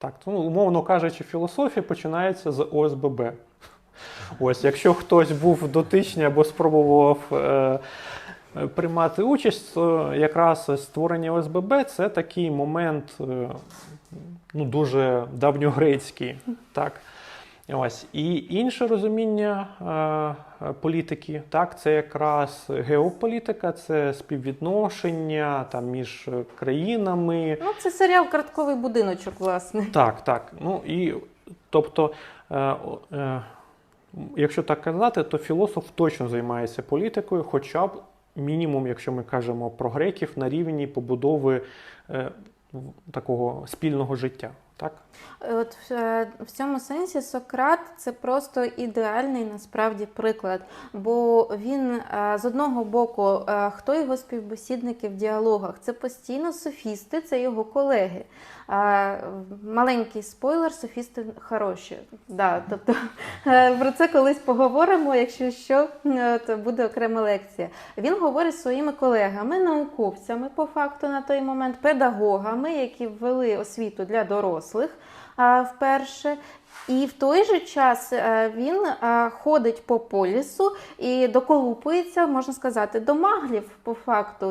Так, ну, умовно кажучи, філософія починається з ОСББ. Ось, якщо хтось був дотичний або спробував е, е, приймати участь, то якраз створення ОСББ це такий момент е, ну, дуже давньогрецький. Так. Ось. І інше розуміння е, е, політики, так, це якраз геополітика, це співвідношення там, між країнами. Ну, це серіал Картковий будиночок, власне. Так, так. Ну і тобто, е, е, якщо так казати, то філософ точно займається політикою, хоча б мінімум, якщо ми кажемо про греків, на рівні побудови е, такого спільного життя. Так? От е, в цьому сенсі Сократ це просто ідеальний насправді приклад. Бо він е, з одного боку, е, хто його співбесідники в діалогах? Це постійно софісти, це його колеги. Е, Маленький спойлер, софісти хороші. Да, тобто е, про це колись поговоримо. Якщо що, е, то буде окрема лекція. Він говорить зі своїми колегами, науковцями, по факту на той момент, педагогами, які ввели освіту для дорослих а, вперше. І в той же час е, він е, ходить по полісу і доколупується, можна сказати, до маглів по факту.